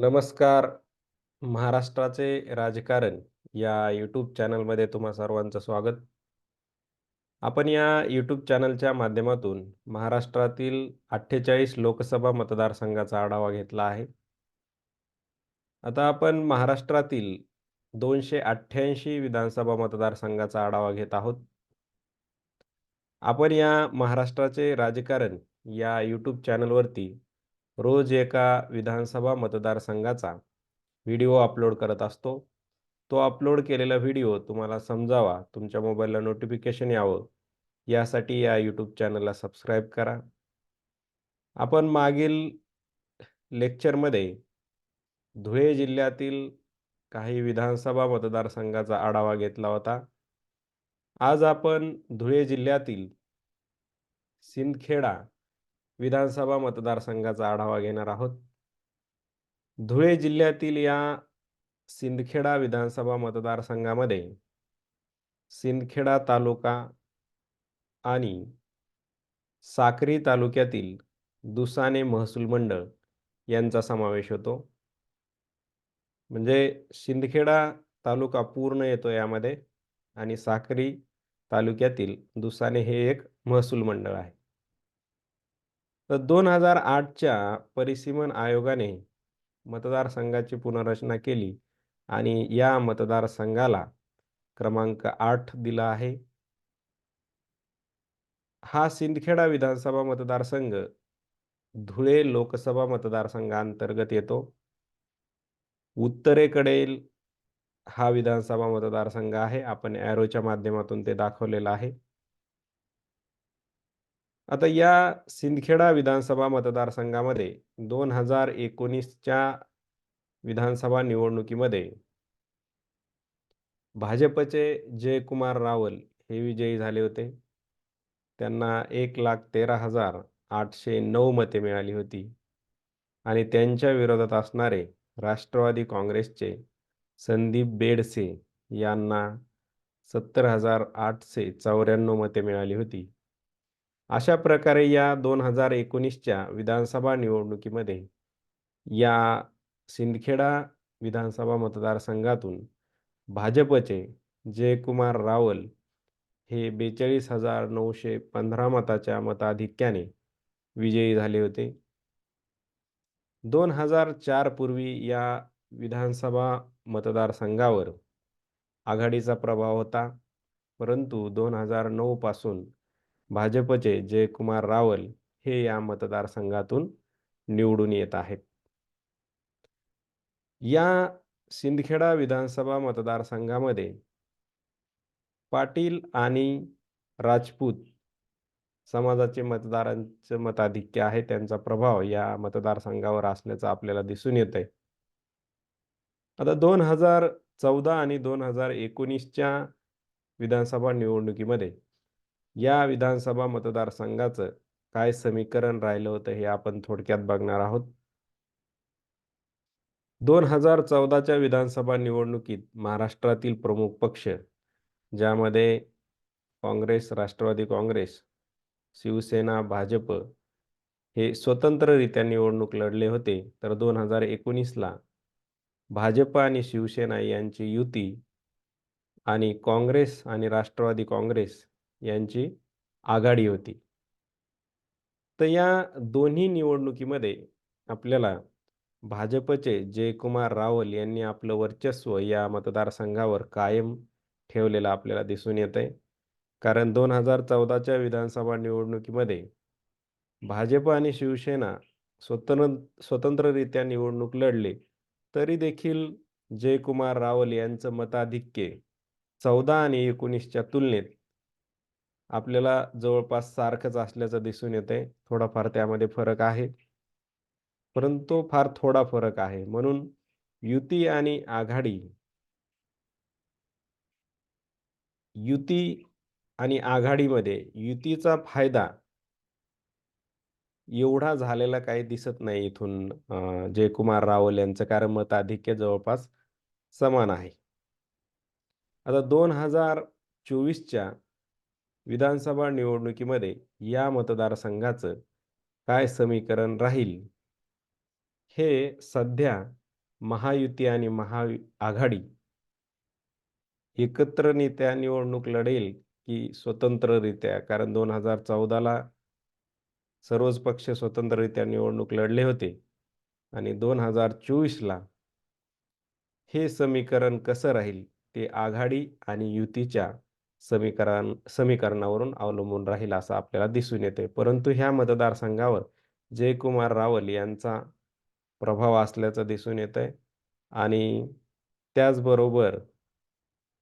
नमस्कार. महाराष्ट्राचे राजकारण या यूट्यूब चॅनलमध्ये तुम्हा सर्वांचं स्वागत. आपण या यूट्यूब चॅनलच्या माध्यमातून महाराष्ट्रातील 48 लोकसभा मतदारसंघाचा आढावा घेतला आहे. आता आपण महाराष्ट्रातील 288 विधानसभा मतदारसंघाचा आढावा घेत आहोत. आपण या महाराष्ट्राचे राजकारण या यूट्यूब चॅनलवरती रोज एका विधानसभा मतदारसंघाचा व्हिडिओ अपलोड करत असतो. तो अपलोड केलेला व्हिडिओ तुम्हाला समजावा, तुमच्या मोबाईलला नोटिफिकेशन यावं, यासाठी या यूट्यूब चॅनलला सबस्क्राईब करा. आपण मागील लेक्चरमध्ये धुळे जिल्ह्यातील काही विधानसभा मतदारसंघाचा आढावा घेतला होता. आज आपण धुळे जिल्ह्यातील सिंदखेडा विधानसभा मतदारसंघाचा आढावा घेणार आहोत. धुळे जिल्ह्यातील या सिंदखेडा विधानसभा मतदारसंघामध्ये सिंदखेडा तालुका आणि साक्री तालुक्यातील दुसाने महसूल मंडळ यांचा समावेश होतो. म्हणजे सिंदखेडा तालुका पूर्ण येतो यामध्ये आणि साक्री तालुक्यातील दुसाने हे एक महसूल मंडळ आहे. तर दोन हजार आठच्या परिसीमन आयोगाने मतदारसंघाची पुनर्रचना केली आणि या मतदारसंघाला क्रमांक आठ दिला आहे. हा सिंदखेडा विधानसभा मतदारसंघ धुळे लोकसभा मतदारसंघांतर्गत येतो. उत्तरेकडील हा विधानसभा मतदारसंघ आहे. आपण ॲरोच्या माध्यमातून ते दाखवलेलं आहे. आता या सिंदखेडा विधानसभा मतदारसंघामध्ये दोन हजार एकोणीसच्या विधानसभा निवडणुकीमध्ये भाजपचे जयकुमार रावल हे विजयी झाले होते. त्यांना एक लाख तेरा हजार आठशे नऊ मते मिळाली होती आणि त्यांच्या विरोधात असणारे राष्ट्रवादी काँग्रेसचे संदीप बेडसे यांना सत्तर हजार आठशे चौऱ्याण्णव मते मिळाली होती. अशा प्रकारे या दोन हजार एकोणीसच्या विधानसभा निवडणुकीमध्ये या सिंदखेडा विधानसभा मतदारसंघातून भाजपचे जयकुमार रावल हे बेचाळीस हजार नऊशे पंधरा मताच्या मताधिक्याने विजयी झाले होते. दोन हजार चार पूर्वी या विधानसभा मतदारसंघावर आघाडीचा प्रभाव होता. परंतु दोन हजार नऊपासून भाजपचे जयकुमार रावल हे या मतदारसंघातून निवडून येत आहेत. या सिंदखेडा विधानसभा मतदारसंघामध्ये पाटील आणि राजपूत समाजाचे मतदारांचं मताधिक्य आहे. त्यांचा प्रभाव या मतदारसंघावर असल्याचं आपल्याला दिसून येतंय. आता दोन हजार चौदा आणि दोन हजार एकोणीसच्या विधानसभा निवडणुकीमध्ये या विधानसभा मतदारसंघाचं काय समीकरण राहिलं होतं हे आपण थोडक्यात बघणार आहोत. दोन हजार चौदाच्या विधानसभा निवडणुकीत महाराष्ट्रातील प्रमुख पक्ष ज्यामध्ये काँग्रेस, राष्ट्रवादी काँग्रेस, शिवसेना, भाजप हे स्वतंत्ररित्या निवडणूक लढले होते. तर दोन हजार एकोणीसला भाजप आणि शिवसेना यांची युती आणि काँग्रेस आणि राष्ट्रवादी काँग्रेस यांची आघाडी होती. तर या दोन्ही निवडणुकीमध्ये आपल्याला भाजपचे जयकुमार रावल यांनी आपलं वर्चस्व या मतदारसंघावर कायम ठेवलेलं आपल्याला दिसून येतंय. कारण दोन हजार चौदाच्या विधानसभा निवडणुकीमध्ये भाजप आणि शिवसेना स्वतंत्र स्वतंत्ररित्या निवडणूक लढले, तरी देखील जयकुमार रावल यांचं मताधिक्य चौदा आणि एकोणीसच्या तुलनेत आपल्याला जवळपास सारखंच असल्याचं दिसून येतंय. थोडाफार त्यामध्ये फरक आहे. परंतु फार थोडा फरक आहे. म्हणून युती आणि आघाडी युती आणि आघाडीमध्ये युतीचा फायदा एवढा झालेला काही दिसत नाही इथून जयकुमार रावल यांचं कारण मताधिक्य जवळपास समान आहे. आता दोन हजार चोवीसच्या विधानसभा निवडणुकीमध्ये या मतदारसंघाचं काय समीकरण राहील, हे सध्या महायुती आणि महाआघाडी एकत्ररित्या निवडणूक लढेल की स्वतंत्ररित्या? कारण दोन हजार चौदाला सर्वच पक्ष स्वतंत्ररित्या निवडणूक लढले होते आणि दोन हजार चोवीसला हे समीकरण कसं राहील? ते आघाडी आणि युतीच्या समीकरण समीकरणावरून अवलंबून राहील असं आपल्याला दिसून येते परंतु ह्या मतदारसंघावर जयकुमार रावल यांचा प्रभाव असल्याचं दिसून येत आहे आणि त्याचबरोबर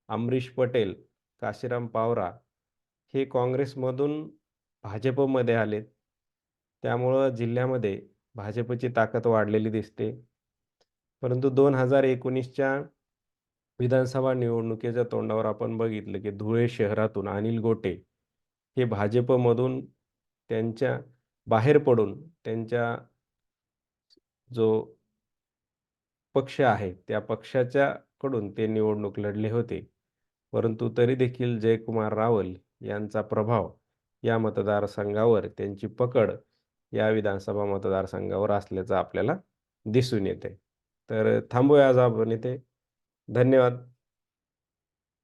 अमरीश पटेल काशीराम पावरा हे काँग्रेसमधून भाजपमध्ये आलेत. त्यामुळं जिल्ह्यामध्ये भाजपची ताकद वाढलेली दिसते. परंतु दोन हजार एकोणीसच्या विधानसभा निवडणुकीच्या तोंडावर आपण बघितलं की धुळे शहरातून अनिल गोटे हे भाजपमधून त्यांच्या बाहेर पडून त्यांच्या जो पक्ष आहे त्या पक्षाच्या कडून ते निवडणूक लढले होते. परंतु तरी देखील जयकुमार रावल यांचा प्रभाव या मतदारसंघावर त्यांची पकड या विधानसभा मतदारसंघावर असल्याचं आपल्याला दिसून येते तर थांबूया आज आपण इथे. धन्यवाद.